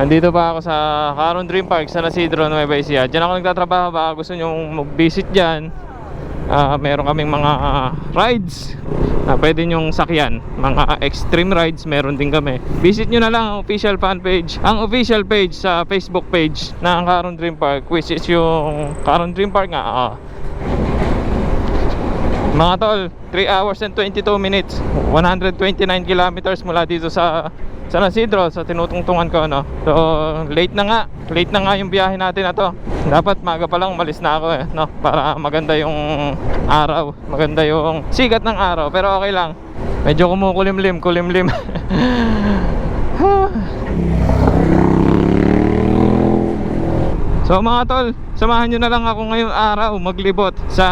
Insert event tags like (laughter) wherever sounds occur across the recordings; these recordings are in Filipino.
Andito pa ako sa Caron Dream Park sa Nasidro, Nueva Ecija. Diyan ako nagtatrabaho. Baka gusto nyo mag-visit dyan. Ah, meron kaming mga ah, rides na pwede nyong sakyan. Mga extreme rides meron din kami. Visit nyo na lang ang official fan page. Ang official page sa Facebook page ng Caron Dream Park which is yung Caron Dream Park nga. ah. Mga tol, 3 hours and 22 minutes 129 kilometers mula dito sa San Isidro sa tinutungtungan ko no. So late na nga Late na nga yung biyahe natin na to Dapat maga pa lang umalis na ako eh no? Para maganda yung araw Maganda yung sigat ng araw Pero okay lang Medyo kumukulimlim Kulimlim (laughs) So mga tol, samahan nyo na lang ako ngayong araw maglibot sa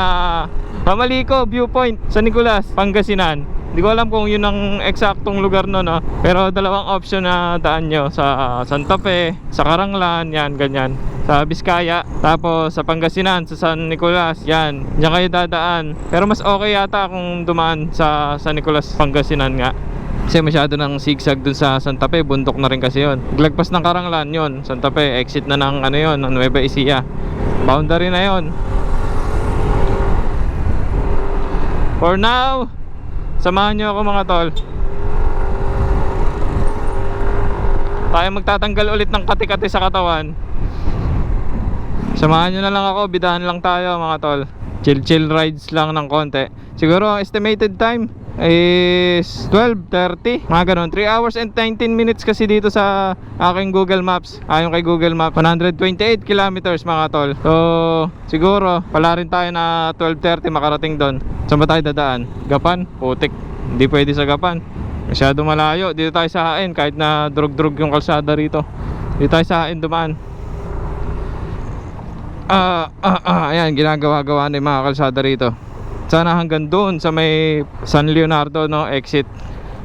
Pamaliko Viewpoint sa Nicolas, Pangasinan. Hindi ko alam kung yun ang eksaktong lugar no, no? Pero dalawang option na daan nyo sa Santa Fe, sa Karanglan, yan, ganyan. Sa Biskaya, tapos sa Pangasinan, sa San Nicolas, yan. Diyan kayo dadaan. Pero mas okay yata kung dumaan sa San Nicolas, Pangasinan nga. Kasi masyado ng zigzag dun sa Santa Fe, bundok na rin kasi yon. Glagpas ng Karanglan yon, Santa Fe, exit na ng ano yon, ng Nueva Ecija. Boundary na yon. For now, samahan nyo ako mga tol. Tayo magtatanggal ulit ng kati-kati sa katawan. Samahan nyo na lang ako, bidahan lang tayo mga tol. Chill-chill rides lang ng konti. Siguro estimated time is 12.30 mga ganun. 3 hours and 19 minutes kasi dito sa aking Google Maps. Ayon kay Google Maps 128 kilometers mga tol. So siguro pala rin tayo na 12.30 makarating doon. Saan ba tayo dadaan? Gapan? Putik. Hindi pwede sa Gapan. Masyado malayo. Dito tayo sa Hain kahit na drug-drug yung kalsada rito. Dito tayo sa Hain dumaan. Ah ah ah. Ayan ginagawa-gawa na mga kalsada rito sana hanggang doon sa may San Leonardo no exit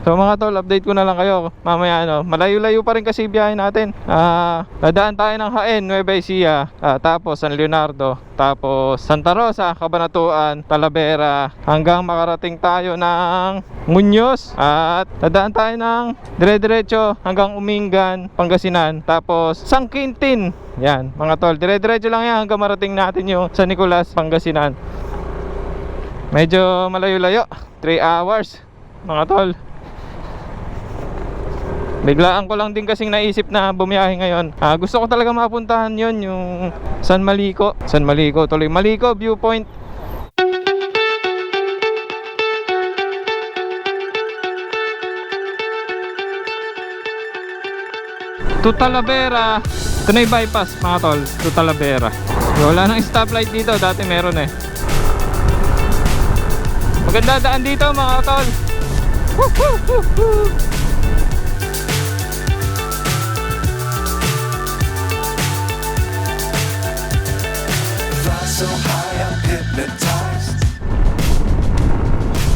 So mga tol, update ko na lang kayo mamaya ano, malayo-layo pa rin kasi biyahe natin. Ah, dadaan tayo ng Haen, Nueva Ecija, ah, tapos San Leonardo, tapos Santa Rosa, Cabanatuan, Talavera, hanggang makarating tayo ng Muñoz at dadaan tayo ng dire-diretso hanggang Umingan, Pangasinan, tapos San Quintin. Yan, mga tol, dire-diretso lang yan hanggang marating natin yung San Nicolas, Pangasinan. Medyo malayo-layo. 3 hours Mga tol. Biglaan ko lang din kasing naisip na bumiyahe ngayon. Ah, Gusto ko talaga mapuntahan yon Yung San Maliko San Maliko tuloy. Maliko Viewpoint. To Talavera ito na bypass mga tol. To Talavera wala nang stoplight dito dati meron eh maganda daan dito mga tol. So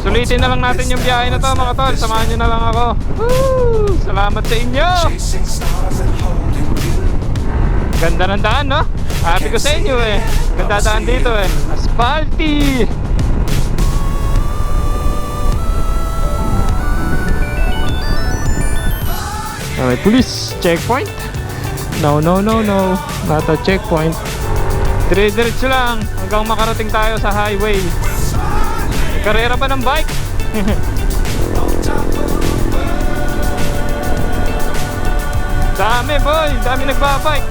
sulitin na lang natin yung biyahe na to mga tol. Samahan nyo na lang ako. Woo! salamat sa inyo. Ganda ng daan no? Happy ko sa inyo eh. Ganda daan dito eh. Asphalty May police checkpoint. No no no no. Not a checkpoint. Dire-diretso lang hanggang makarating tayo sa highway. Karera pa ng bike? (laughs) Dami boy. Dami nagbabike.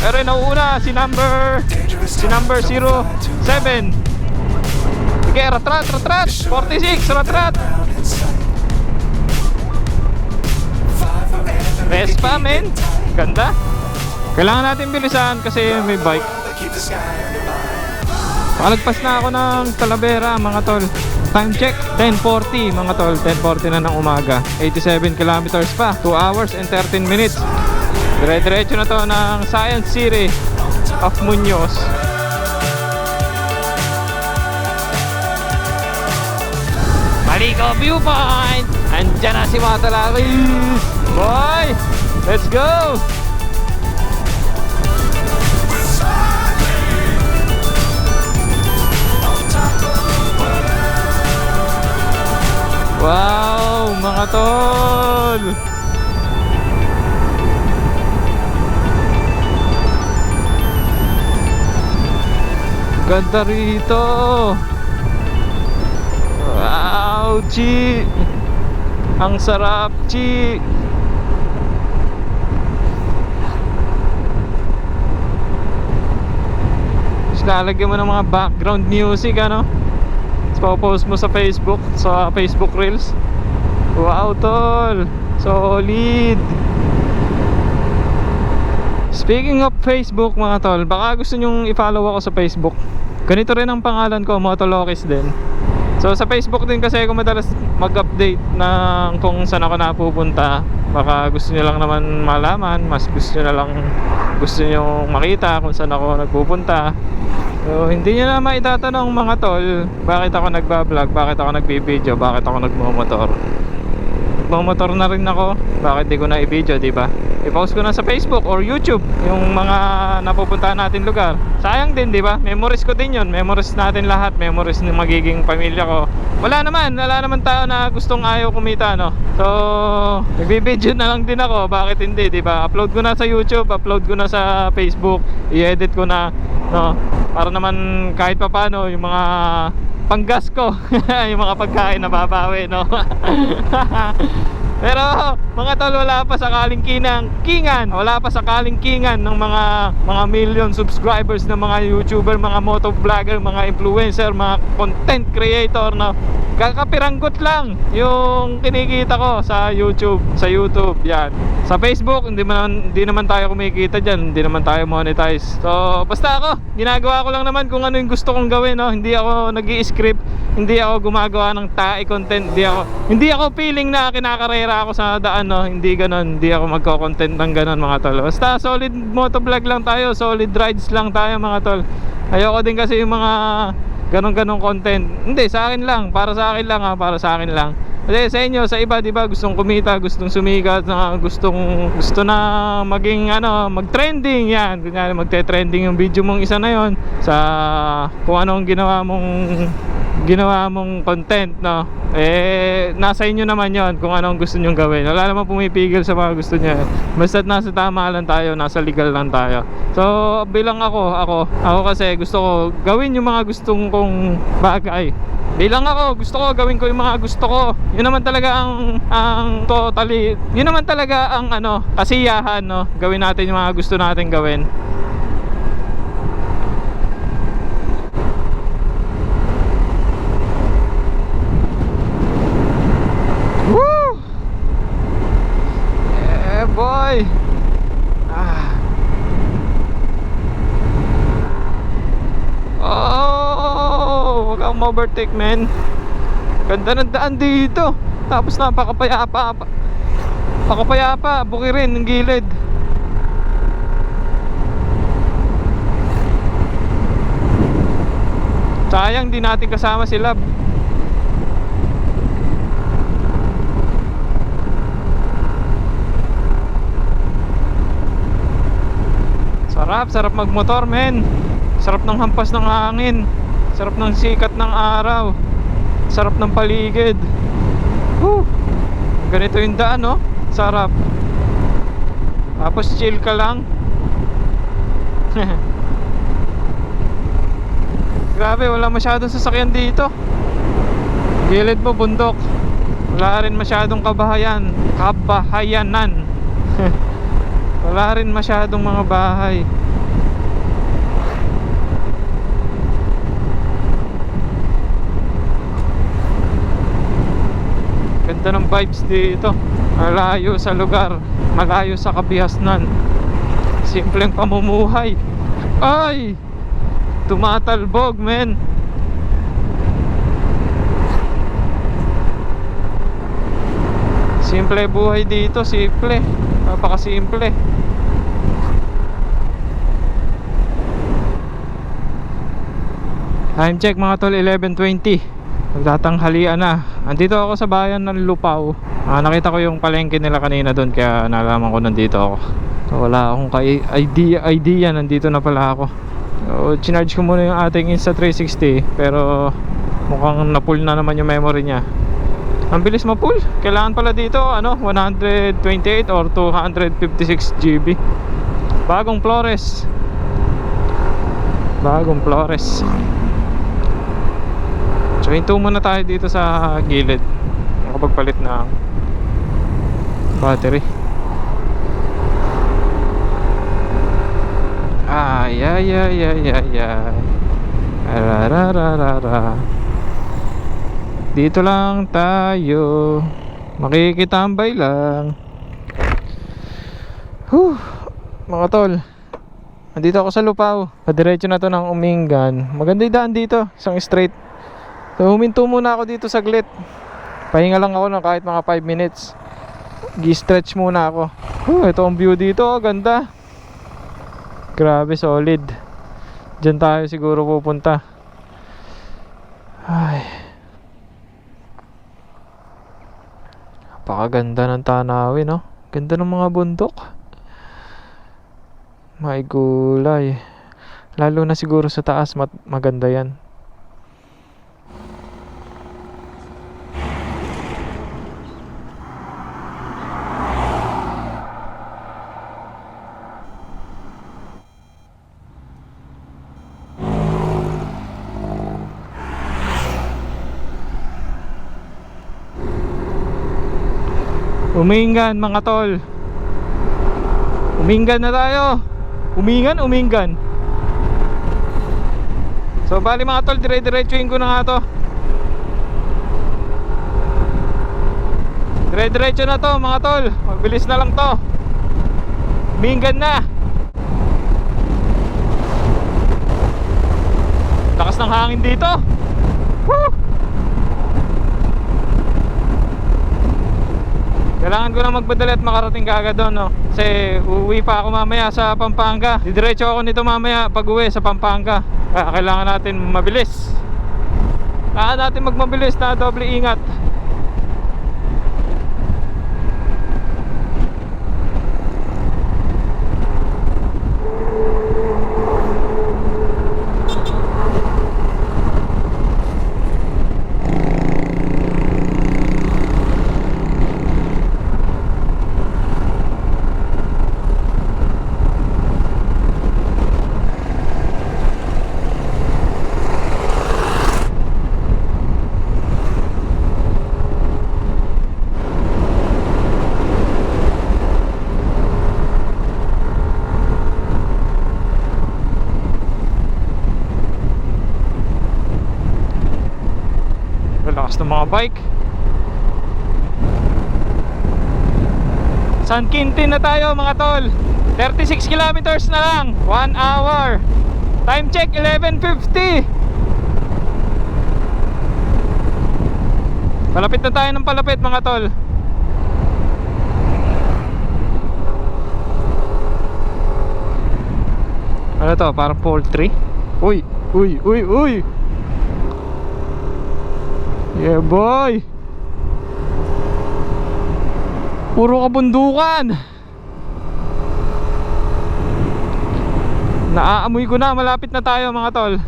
Pero nauuna si number si number 07 sige ratrat ratrat. 46 ratrat Vespa men. Ganda. Kailangan natin bilisan kasi may bike. Palagpas na ako ng Talavera mga tol. Time check 10.40 mga tol. 10.40 na ng umaga. 87 kilometers pa. 2 hours and 13 minutes. Dire-diretso na to ng Science City of Muñoz Maliko Viewpoint. Andyan na si Matalakis Boy, let's go! Wow, mga tol! Ganda rito! Wow, Chi! Ang sarap, Chi! Lalagyan mo ng mga background music, ano? Tapos post mo sa Facebook, sa Facebook Reels. Wow, tol. Solid. Speaking of Facebook mga tol, baka gusto nyong i-follow ako sa Facebook. Ganito rin ang pangalan ko, Motolokis din. So sa Facebook din kasi ako madalas mag-update ng kung saan ako napupunta. Baka gusto nyo lang naman malaman, mas gusto nyo na lang gusto nyo makita kung saan ako nagpupunta. So hindi nyo na maitatanong mga tol, bakit ako nagbablog, bakit ako nagbibideo, bakit ako nagmumotor. Nagmumotor na rin ako, bakit di ko na i-video, di ba? I-post ko na sa Facebook or YouTube yung mga napupuntahan natin lugar. Sayang din, di ba? Memories ko din yun. Memories natin lahat. Memories ng magiging pamilya ko. Wala naman. Wala naman tao na gustong ayaw kumita, no? So, nagbibideo na lang din ako. Bakit hindi, di ba? Upload ko na sa YouTube, upload ko na sa Facebook, i-edit ko na, no? Para naman kahit papano yung mga panggas ko. (laughs) Yung mga pagkain na babawi no (laughs) pero mga tol wala pa sakaling kinang kingan. Wala pa sakaling kingan ng mga mga million subscribers ng mga YouTuber mga motovlogger mga influencer mga content creator na kakapiranggot lang yung kinikita ko sa YouTube sa YouTube yan. Sa Facebook hindi man hindi naman tayo kumikita diyan hindi naman tayo monetize. So basta ako ginagawa ko lang naman kung ano yung gusto kong gawin no? Hindi ako nag-i-script hindi ako gumagawa ng tae content hindi ako hindi ako feeling na kinakarera ako sa daan no? Hindi ganon hindi ako magko-content ng ganon mga tol. Basta solid motovlog lang tayo solid rides lang tayo mga tol. Ayoko din kasi yung mga ganon-ganon content. Hindi sa akin lang para sa akin lang ha para sa akin lang. Kasi sa inyo sa iba di ba gustong kumita gustong sumikat na gustong gusto na maging ano mag-trending yan. Kunyari magte-trending yung video mong isa na yon sa kung anong ginawa mong ginawa mong content no? Eh nasa inyo naman yon kung anong gusto nyong gawin. Wala namang pumipigil sa mga gusto niya basta nasa tama lang tayo nasa legal lang tayo. So bilang ako ako ako kasi gusto ko gawin yung mga gustong kong bagay. Bilang ako gusto ko gawin ko yung mga gusto ko. Yun naman talaga ang ang totally yun naman talaga ang ano kasiyahan no? Gawin natin yung mga gusto natin gawin Woo! Yeah, boy! Ah. Ma-overtake, man. Ganda ng daan dito. Tapos napakapayapa. pa- Pakapayapa. Buki rin ng gilid. Sayang di natin kasama si Lab. Sarap, sarap magmotor men Sarap ng hampas ng hangin Sarap ng sikat ng araw. Sarap ng paligid. Whew. Ganito yung daan no Sarap. Tapos chill ka lang. (laughs) Grabe wala masyadong sasakyan dito. Gilid mo bundok. Wala rin masyadong kabahayan Kabahayanan. (laughs) Wala rin masyadong mga bahay. Ganda ng vibes dito. Malayo sa lugar, malayo sa kabihasnan. Simpleng pamumuhay. Ay! Tumatalbog, men. Simple buhay dito, simple. Napakasimple. Time check mga tol, 11.20 Magtatanghalian na Andito ako sa bayan ng Lupao ah, Nakita ko yung palengke nila kanina doon Kaya nalaman ko nandito ako so, Wala akong idea, idea Nandito na pala ako so, Chinarge ko muna yung ating Insta360 Pero mukhang na-pull na naman yung memory niya ang bilis ma-pull. Kailangan pala dito ano, 128 or 256 GB. Bagong Flores. Bagong Flores. So hinto muna tayo dito sa gilid. Makapagpalit ng battery. Ay, ay, ay, ay, ay, ay. Ararararara. Dito lang tayo. Makikitambay lang. Huh, mga tol. Nandito ako sa Lupao. Padiretso na to ng Umingan. Maganda yung daan dito. Isang straight. So huminto muna ako dito saglit. Pahinga lang ako ng kahit mga 5 minutes. Gi-stretch muna ako. Huh, ito ang view dito. oh, Ganda. Grabe, solid. Diyan tayo siguro pupunta. Ay. Napakaganda ng tanawin, no? Ganda ng mga bundok. May gulay. Lalo na siguro sa taas, maganda yan. Umingan mga tol. Umingan na tayo. Umingan, umingan. So bali mga tol, dire-diretsuhin ko na nga to. Dire-diretso na to mga tol. Mabilis na lang to. Umingan na. Lakas ng hangin dito. Kailangan ko na magpadala at makarating kaagad doon, no? Kasi uuwi pa ako mamaya sa Pampanga. Didiretso ako nito mamaya pag uwi sa Pampanga. Kaya kailangan natin mabilis. Kailangan natin magmabilis na doble ingat. Lakas ng mga bike. San Quintin na tayo mga tol. 36 kilometers na lang. 1 hour. Time check 11.50. Palapit na tayo ng palapit mga tol. Ano to? Parang poultry? Uy! Uy! Uy! Uy! Yeah boy. Puro kabundukan Naaamoy ko na. Malapit na tayo mga tol.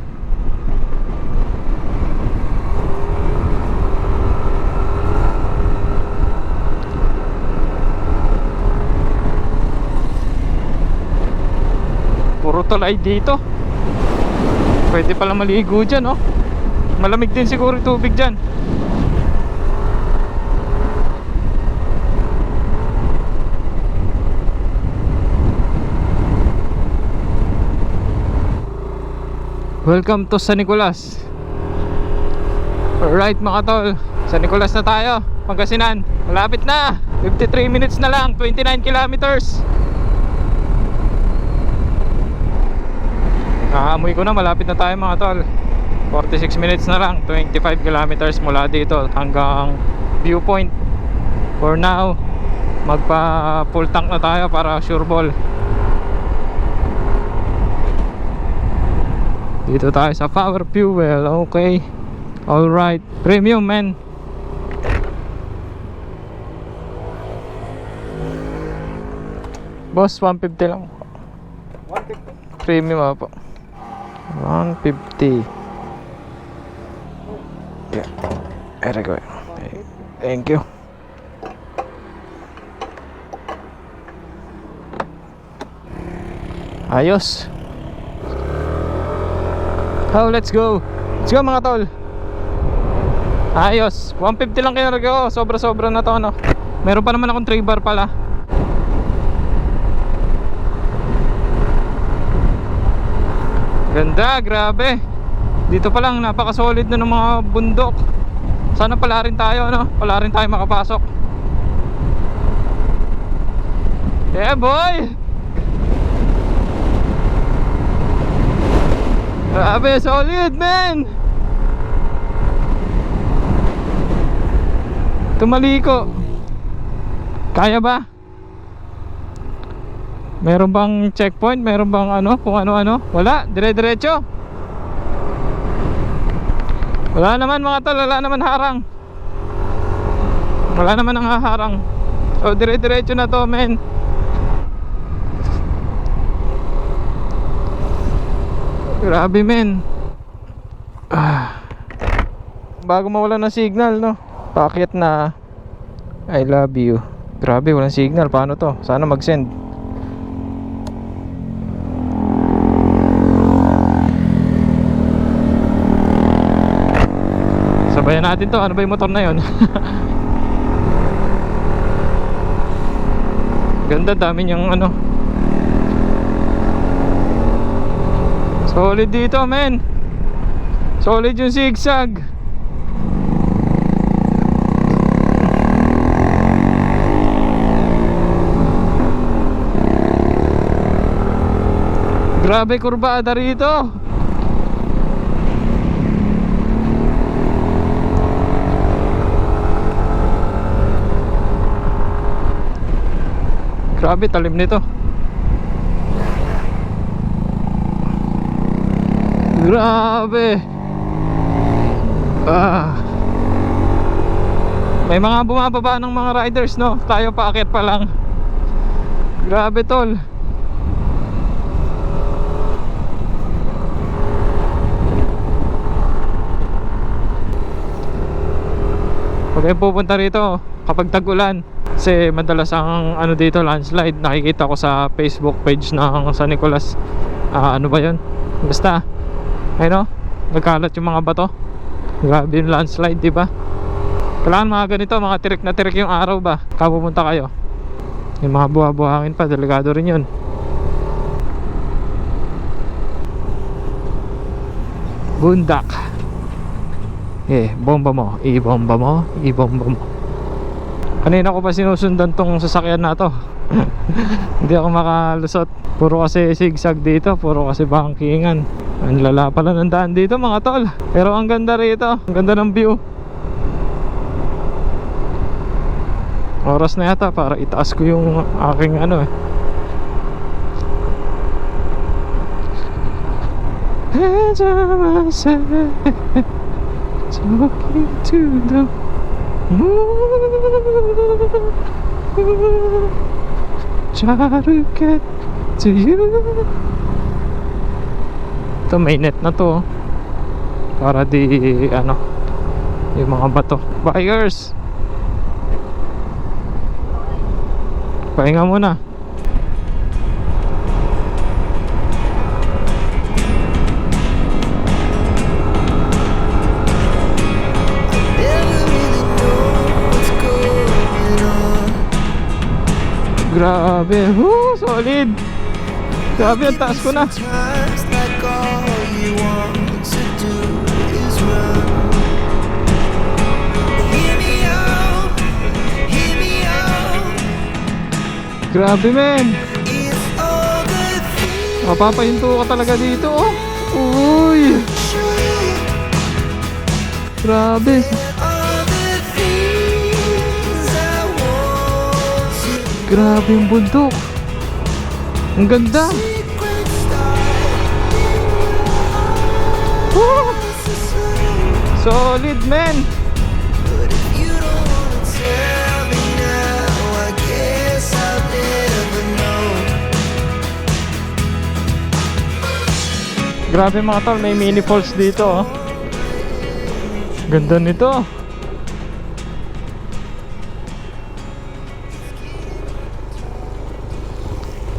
Puro tulay dito. Pwede pala maligo dyan oh Malamig din siguro yung tubig dyan. Welcome to San Nicolas. Alright mga tol. San Nicolas na tayo Pangasinan. Malapit na. 53 minutes na lang 29 kilometers. Nakaamoy ko na malapit na tayo mga tol 46 minutes na lang 25 kilometers mula dito hanggang viewpoint. For now Magpa full tank na tayo para sure ball. Dito tayo sa power fuel Okay. Alright Premium man Boss 150 lang. 150? Premium ako 150 Yeah There go Thank you Ayos Oh, let's go. Let's go mga tol. Ayos. 150 lang kinarga ko. Sobra-sobra na to, ano. Meron pa naman akong 3 bar pala. Ganda, grabe. Dito pa lang, napaka-solid na ng mga bundok. Sana pala rin tayo, ano? Pala rin tayo makapasok. Yeah, boy! Grabe, solid, man! Tumaliko. Kaya ba? Meron bang checkpoint? Meron bang ano? Kung ano-ano? Wala, dire-diretso. Wala naman mga tol, wala naman harang. Wala naman ang haharang. So dire-diretso na to, men. Grabe, men. Ah. Bago mawala ng signal, no? Paket na I love you. Grabe, walang signal. Paano to? Sana mag-send. Sabayan natin to. Ano ba yung motor na yon? (laughs) Ganda, dami niyang ano. Solid dito, men. Solid yung zigzag. Grabe kurbada rito. Grabe talim nito. Grabe. Ah. May mga bumababa ng mga riders no. Tayo paakyat pa lang. Grabe tol. Huwag pupunta rito kapag tag-ulan kasi madalas ang ano dito landslide. Nakikita ko sa Facebook page ng San Nicolas. Ah, ano ba yun? Basta ayun o nagkalat yung mga bato. Grabe yung landslide di ba? Kailangan mga ganito mga tirik na tirik yung araw ba? Kapupunta kayo. Yung mga buha-buhangin pa delikado rin yun. Bundak eh bomba mo. I-bomba mo. I-bomba mo kanina ko pa sinusundan tong sasakyan na to. (laughs) Hindi ako makalusot. Puro kasi zigzag dito puro kasi bankingan ang lala pala ng daan dito mga tol. Pero ang ganda rito ang ganda ng view. Oras na yata para itaas ko yung aking ano eh. On myself Talking to the Try to get to you Ito may net na to oh. Para di ano Yung mga bato. Buyers Pahinga muna Grabe. Woo, solid. Grabe ang taas ko na. Grabe men. Mapapahinto ka talaga dito oh. Uy. Grabe. all Grabe yung bundok Ang ganda. Woo! Solid know. Grabe mga tol, may mini falls dito oh. Ganda nito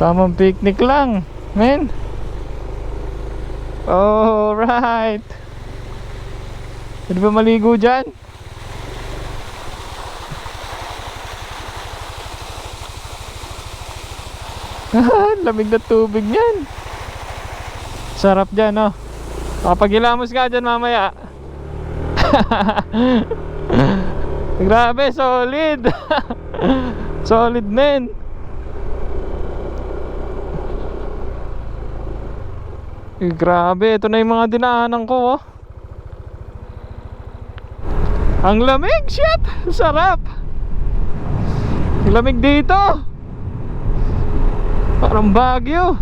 Tamang picnic lang, men Alright. Pwede ba maligo dyan? (laughs) Lamig na tubig niyan. Sarap dyan, no? Kapag ilamos ka dyan mamaya. (laughs) Grabe, solid. (laughs) solid, men. Eh, Grabe, ito na yung mga dinaanan ko, oh. Ang lamig, shit! Sarap! Ang lamig dito! Parang Baguio.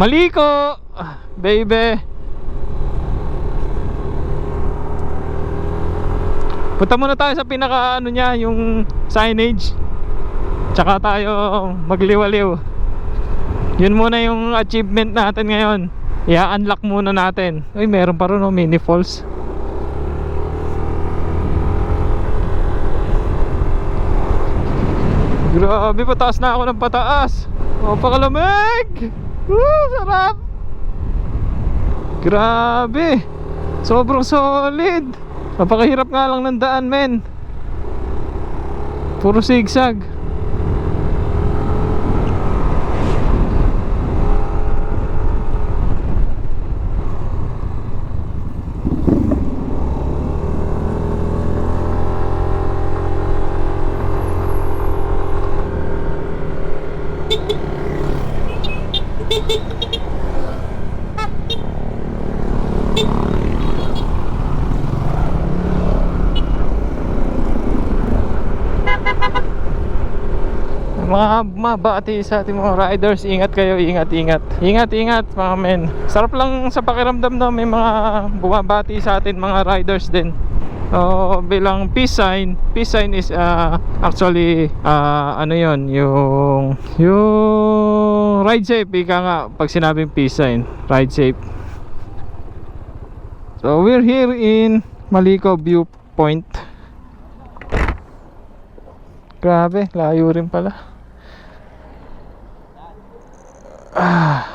Maliko! Baby! Punta muna tayo sa pinaka ano niya, yung signage. Tsaka tayo magliwaliw. Yun muna yung achievement natin ngayon. I-unlock muna natin. Uy, meron pa rin no, mini falls. Grabe, pataas na ako ng pataas. Oh, pakalamig! Woo, sarap! Grabe! Sobrang solid! Napakahirap nga lang ng daan, men. Puro zigzag. Mga mabati sa ating mga riders ingat kayo ingat ingat ingat ingat mga men sarap lang sa pakiramdam na may mga bumabati sa atin mga riders din So, bilang peace sign, peace sign is uh, actually uh, ano yon yung yung ride safe ika nga pag sinabing peace sign, ride safe. So, we're here in Maliko Viewpoint. Grabe, layo rin pala. Ah.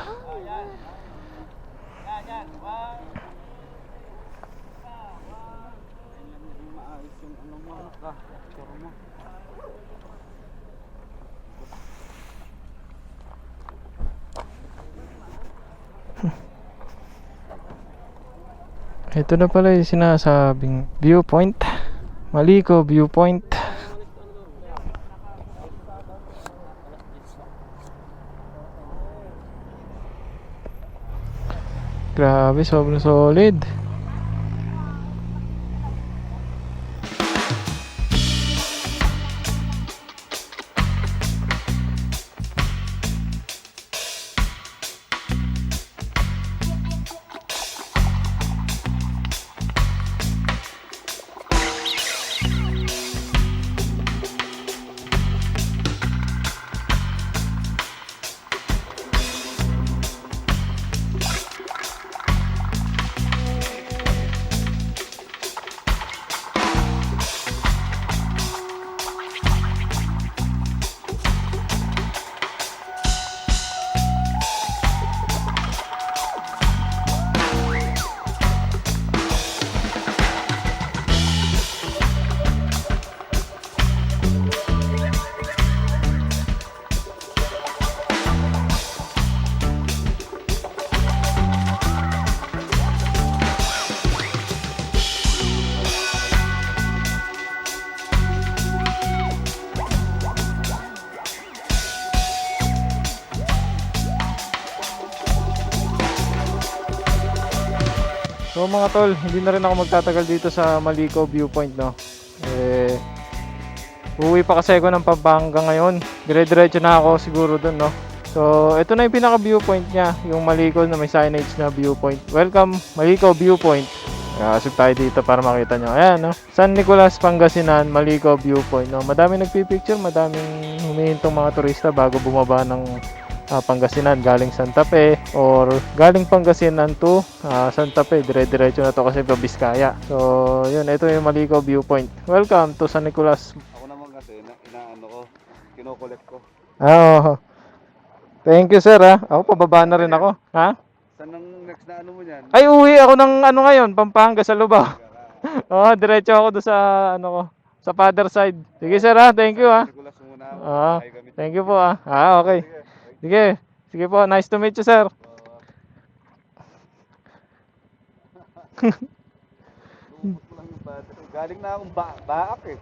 Ito na pala yung sinasabing viewpoint. Maliko viewpoint. Grabe, sobrang solid. Mga tol, hindi na rin ako magtatagal dito sa Maliko Viewpoint no. Eh Uwi pa kasi ako ng Pampanga ngayon. Dire-diretso na ako siguro doon no. So ito na yung pinaka viewpoint niya, yung Maliko na may signage na viewpoint. Welcome Maliko Viewpoint. Kasip tayo dito para makita nyo. Ayan, no? San Nicolas, Pangasinan, Maliko Viewpoint. No? Madaming nagpipicture, madaming humihintong mga turista bago bumaba ng uh, Pangasinan galing Santa Fe or galing Pangasinan to uh, Santa Fe dire-diretso na to kasi pa Biskaya. So yun ito yung Maliko viewpoint. Welcome to San Nicolas. Ako naman kasi ina inaano ko kinokolekt ko. Ah oh. thank you sir ha ako pababa na rin ako. Ha? Saan ang next na ano mo niyan ay uwi ako ng ano ngayon Pampanga sa Lubao. (laughs) Oh diretso ako do sa ano ko sa father side. Sige sir ha thank you ha ah, thank you po ah. Ah okay. Sige. Sige po. Nice to meet you, sir. Galing na akong baak eh.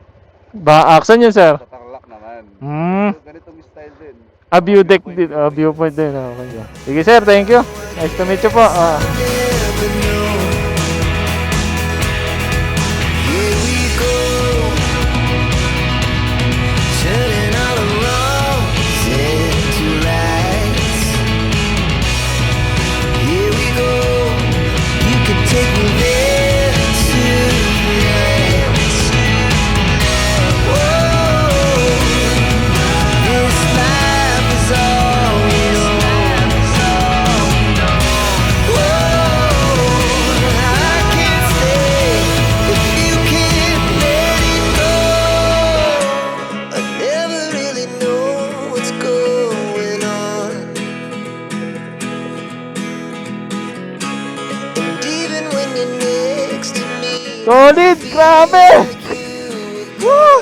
Baak? Saan yun, sir? Tatarlak naman. Hmm. Ganitong style din. Ah, view deck din. Ah, viewpoint din. Ah, okay. Sige, sir. Thank you. Nice to meet you po. Ah. Solid! Grabe! Woo!